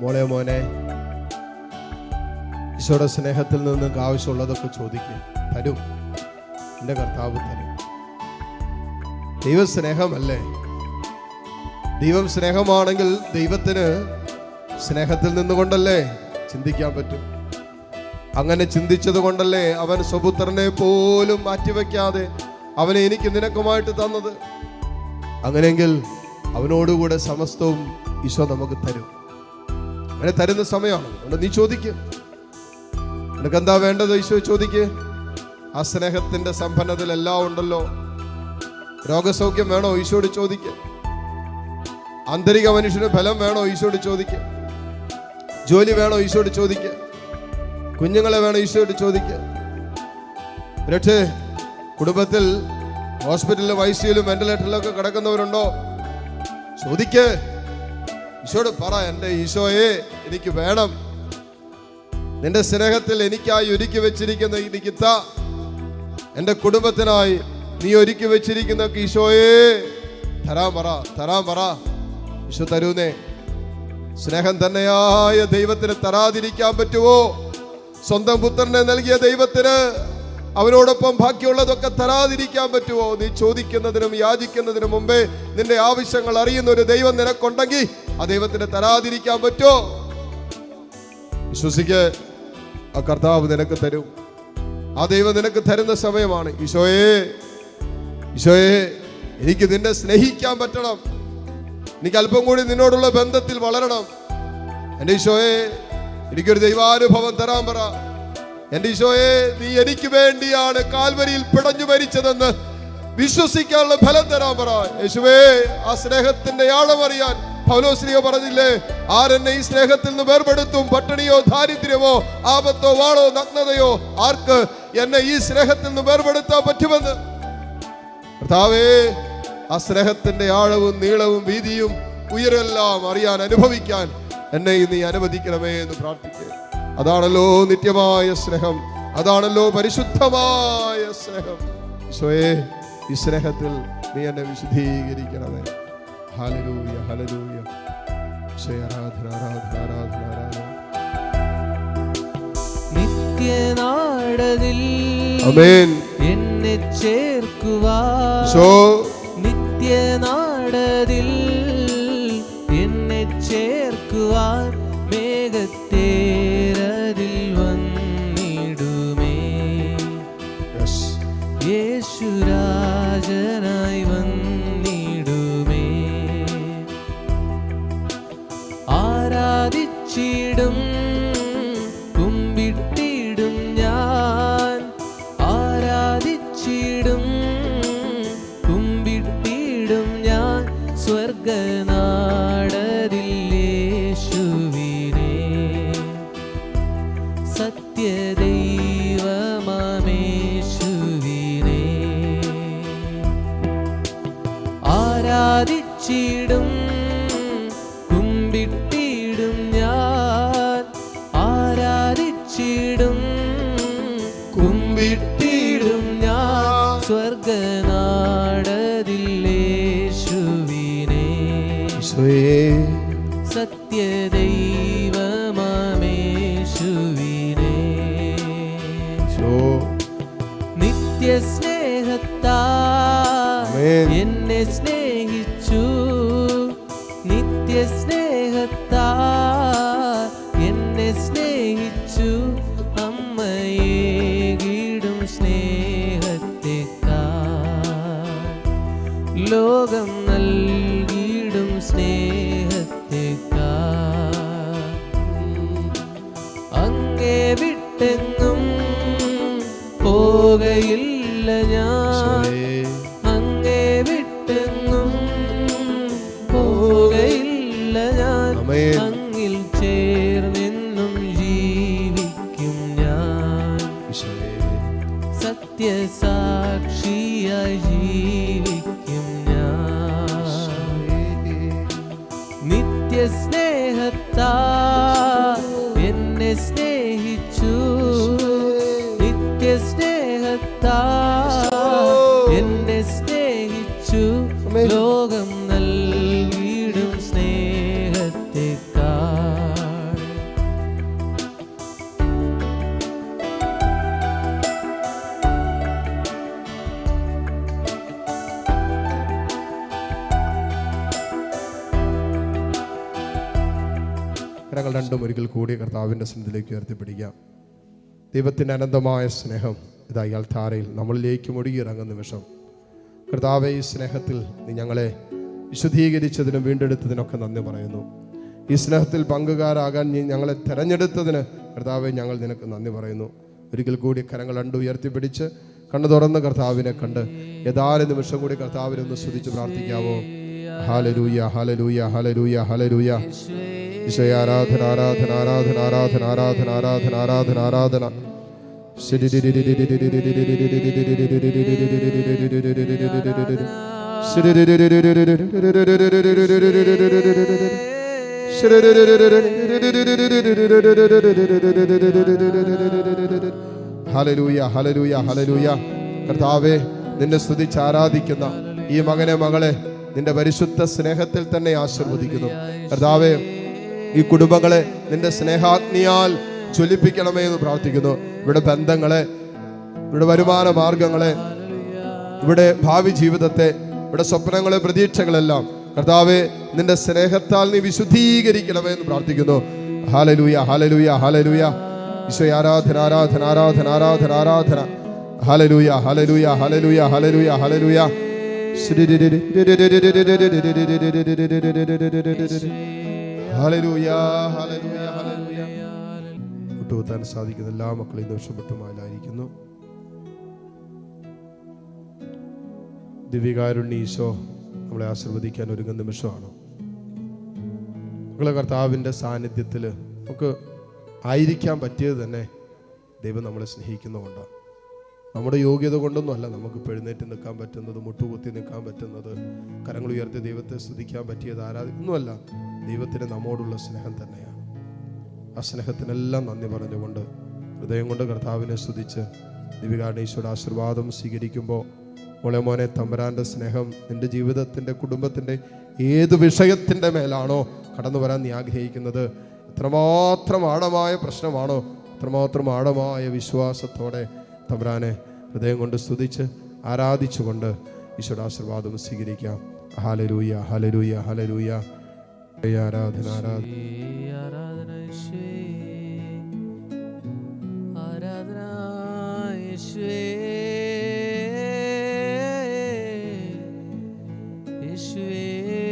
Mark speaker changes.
Speaker 1: മോളെ മോനെ ഈശോയുടെ സ്നേഹത്തിൽ നിന്ന് ആവശ്യമുള്ളതൊക്കെ ചോദിക്കും തരും. എന്റെ കർത്താവ് തരും. ദൈവ സ്നേഹമല്ലേ ദൈവം സ്നേഹമാണെങ്കിൽ ദൈവത്തിന് സ്നേഹത്തിൽ നിന്നുകൊണ്ടല്ലേ ചിന്തിക്കാൻ പറ്റും? അങ്ങനെ ചിന്തിച്ചത് കൊണ്ടല്ലേ അവൻ സ്വപുത്രനെ പോലും മാറ്റിവെക്കാതെ അവനെ എനിക്ക് നിനക്കുമായിട്ട് തന്നത്? അങ്ങനെയെങ്കിൽ അവനോടുകൂടെ സമസ്തവും ഈശോ നമുക്ക് തരും. അങ്ങനെ തരുന്ന സമയമാണ് അതുകൊണ്ട് നീ ചോദിക്കുക നിനക്ക് എന്താ വേണ്ടത്? ഈശോ ചോദിക്ക്. ആ സ്നേഹത്തിന്റെ സമ്പന്നതയിൽ എല്ലാം ഉണ്ടല്ലോ. രോഗസൗഖ്യം വേണോ? ഈശോട് ചോദിക്ക്. ആന്തരിക മനുഷ്യന് ഫലം വേണോ? ഈശോട് ചോദിക്ക്. ജോലി വേണോ? ഈശോട് ചോദിക്ക്. കുഞ്ഞുങ്ങളെ വേണോ? ഈശോട് ചോദിക്ക്. രക്ഷേ കുടുംബത്തിൽ ഹോസ്പിറ്റലിലും ഐ സിയിലും വെന്റിലേറ്ററിലൊക്കെ കിടക്കുന്നവരുണ്ടോ? ചോദിക്ക്. ഈശോട് പറ എന്റെ ഈശോയെ എനിക്ക് വേണം. നിന്റെ സ്നേഹത്തിൽ എനിക്കായി ഒരുക്കി വെച്ചിരിക്കുന്ന എനിക്ക് താ എന്റെ കുടുംബത്തിനായി നീ ഒരുക്കി വെച്ചിരിക്കുന്ന ഈശോയെ തരാൻ പറ തരാൻ പറ. ഈശോ തരൂന്നേ. സ്നേഹം തന്നെയായ ദൈവത്തിന് തരാതിരിക്കാൻ പറ്റുമോ? സ്വന്തം പുത്രനെ നൽകിയ ദൈവത്തിന് അവനോടൊപ്പം ബാക്കിയുള്ളതൊക്കെ തരാതിരിക്കാൻ പറ്റുമോ? നീ ചോദിക്കുന്നതിനും യാചിക്കുന്നതിനും മുമ്പേ നിന്റെ ആവശ്യങ്ങൾ അറിയുന്ന ഒരു ദൈവം നിനക്കുണ്ടെങ്കിൽ ആ ദൈവത്തിന് തരാതിരിക്കാൻ പറ്റുമോ വിശ്വസിക്ക് ആ കർത്താവ് നിനക്ക് തരും. ആ ദൈവം നിനക്ക് തരുന്ന സമയമാണ്. ഈശോയെ ഈശോയെ എനിക്ക് നിന്നെ സ്നേഹിക്കാൻ പറ്റണം. എനിക്ക് അല്പം കൂടി നിന്നോടുള്ള ബന്ധത്തിൽ വളരണം. എന്റെ ഈശോയെ എനിക്കൊരു ദൈവാനുഭവം തരാൻ പറ. എന്റെ ഈശോയെ നീ എനിക്ക് വേണ്ടിയാണ് കാൽവരിയിൽ പിടഞ്ഞു മരിച്ചതെന്ന് വിശ്വസിക്കാനുള്ള ഫലം തരാൻ പറ. യേശുവേ ആ സ്നേഹത്തിന്റെ ആഴം പൗലോശ്രീയോ പറഞ്ഞില്ലേ? ആരെന്നെ ഈ സ്നേഹത്തിൽ നിന്ന് വേർപെടുത്തും? പട്ടിണിയോ ദാരിദ്ര്യമോ ആപത്തോ വാളോ നഗ്നതയോ ആർക്ക് എന്നെ ഈ സ്നേഹത്തിൽ നിന്ന് വേർപെടുത്താൻ പറ്റുമെന്ന്? കർത്താവേ ആ സ്നേഹത്തിന്റെ ആഴവും നീളവും വീതിയും ഉയരെല്ലാം അറിയാൻ അനുഭവിക്കാൻ എന്നെ നീ അനുവദിക്കണമേ എന്ന് പ്രാർത്ഥിക്കുക അതാണല്ലോ നിത്യമായ സ്നേഹം. അതാണല്ലോ പരിശുദ്ധമായ സ്നേഹം. സ്വയേ ഈ സ്നേഹത്തിൽ നീ എന്നെ വിശുദ്ധീകരിക്കണമേ. ഹലലൂയ ഹലലൂയ ആരാധന ആരാധന ആരാധന ആരാധന
Speaker 2: നിത്യനാടതിൽ എന്നെ ചേർക്കുവാ ആരാധിച്ചിടും കുമ്പിട്ടിടും ഞാൻ. ആരാധിച്ചിടും കുമ്പിട്ടിടും ഞാൻ. സ്വർഗനാടതില്ലേശുവിനെ. സത്യദൈവമേശുവിനെ നിത്യസ്നേഹത്താ. എന്നെ സ്നേഹിച്ചു. നിത്യസ്നേഹത്താ. എന്നെ സ്നേഹിച്ചു. അമ്മയെ കീടും സ്നേഹത്തെക്കാൾ ലോകം നൽകിയിടും സ്നേഹത്തെക്കാൾ അങ്ങേ വിട്ടെങ്ങും പോകയില്ല ഞാൻ. സത്യസാക്ഷിയായി ജീവിക്കും ഞാൻ. നിത്യസ്നേഹത്താ എന്നെ സ്നേഹിച്ചു നിത്യസ്നേഹത്താ എന്നെ സ്നേഹിച്ചു. ലോകം
Speaker 1: കരങ്ങൾ രണ്ടും ഒരിക്കൽ കൂടി കർത്താവിന്റെ സന്നിധിയിലേക്ക് ഉയർത്തിപ്പിടിക്കാം. ദൈവത്തിന്റെ അനന്തമായ സ്നേഹം ഇതാ അയാൾ താരയിൽ നമ്മളിലേക്ക് മുഴുകിയിറങ്ങുന്ന നിമിഷം. കർത്താവെ ഈ സ്നേഹത്തിൽ നീ ഞങ്ങളെ വിശുദ്ധീകരിച്ചതിനും വീണ്ടെടുത്തതിനൊക്കെ നന്ദി പറയുന്നു. ഈ സ്നേഹത്തിൽ പങ്കുകാരാകാൻ നീ ഞങ്ങളെ തെരഞ്ഞെടുത്തതിന് കർത്താവെ ഞങ്ങൾ നിനക്ക് നന്ദി പറയുന്നു. ഒരിക്കൽ കൂടി കരങ്ങൾ രണ്ട് ഉയർത്തിപ്പിടിച്ച് കണ്ണു തുറന്ന് കർത്താവിനെ കണ്ട് ഏതാനും നിമിഷം കൂടി കർത്താവിനെ ഒന്ന് സ്തുതിച്ച് പ്രാർത്ഥിക്കാവോ? ഹാലലൂയ ഹാലലൂയ ഹാലലൂയ ഹാലലൂയ ഈശോയെ ആരാധന ആരാധന ആരാധന ആരാധന ആരാധന ആരാധന ആരാധന ആരാധന. ഹലലൂയ ഹലലൂയ ഹലലൂയ കർത്താവെ നിന്നെ സ്തുതിച്ച് ആരാധിക്കുന്ന ഈ മകനെ മകളെ നിന്റെ പരിശുദ്ധ സ്നേഹത്തിൽ തന്നെ ആശീർവദിക്കുന്നു. കർത്താവെ ഈ കുടുംബങ്ങളെ നിന്റെ സ്നേഹാഗ്നിയാൽ ജ്വലിപ്പിക്കണമേ എന്ന് പ്രാർത്ഥിക്കുന്നു ഇവിടെ ബന്ധങ്ങളെ ഇവിടെ വരുമാന മാർഗങ്ങളെ ഇവിടെ ഭാവി ജീവിതത്തെ ഇവിടെ സ്വപ്നങ്ങളെ പ്രതീക്ഷകളെല്ലാം കർത്താവെ നിന്റെ സ്നേഹത്താൽ നീ വിശുദ്ധീകരിക്കണമേ എന്ന് പ്രാർത്ഥിക്കുന്നു ഹാലലൂയ ഹാലലൂയ ഹാലലൂയ ഈശോ ആരാധന ആരാധന ആരാധന ആരാധന ആരാധന hallelujah hallelujah hallelujah hallelujah hallelujah hallelujah വിട്ടുപോത്താൻ സാധിക്കുന്ന എല്ലാ മക്കളെയും ദോഷപ്പെട്ടുമാലായിരിക്കുന്നു ദിവ്യകാരുണ്യ ഈശോ നമ്മളെ ആശീർവദിക്കാൻ ഒരുങ്ങുന്ന നിമിഷമാണ്? മക്കളെ കർത്താവിന്റെ സാന്നിധ്യത്തിൽ നമുക്ക് ആയിരിക്കാൻ പറ്റിയത് തന്നെ ദൈവം നമ്മളെ സ്നേഹിക്കുന്നതുകൊണ്ടാണ് നമ്മുടെ യോഗ്യത കൊണ്ടൊന്നുമല്ല നമുക്ക് എഴുന്നേറ്റ് നിൽക്കാൻ പറ്റുന്നത് മുട്ടുകുത്തി നിൽക്കാൻ പറ്റുന്നത് കരങ്ങൾ ഉയർത്തി ദൈവത്തെ സ്തുതിക്കാൻ പറ്റിയത് ആരാധിക്കുന്നുമല്ല ദൈവത്തിന് നമ്മോടുള്ള സ്നേഹം തന്നെയാണ്. ആ സ്നേഹത്തിനെല്ലാം നന്ദി പറഞ്ഞുകൊണ്ട് ഹൃദയം കൊണ്ട് കർത്താവിനെ സ്തുതിച്ച് ദിവികാണീശ്വരുടെ ആശീർവാദം സ്വീകരിക്കുമ്പോൾ മോളെ മോനെ തമ്പരാന്റെ സ്നേഹം നിന്റെ ജീവിതത്തിന്റെ കുടുംബത്തിന്റെ ഏത് വിഷയത്തിന്റെ മേലാണോ കടന്നു വരാൻ നീ ആഗ്രഹിക്കുന്നത്? എത്രമാത്രം ആഴമായ പ്രശ്നമാണോ എത്രമാത്രം ആഴമായ വിശ്വാസത്തോടെ തമ്പരാനെ ഹൃദയം കൊണ്ട് സ്തുതിച്ച് ആരാധിച്ചുകൊണ്ട് ഈശ്വരാശീർവാദം സ്വീകരിക്കാം. ഹാലരൂയ ഹാലരൂയ ഹാലലൂയ
Speaker 2: आराधना आराधना आराधना ईश्वे ईश्वे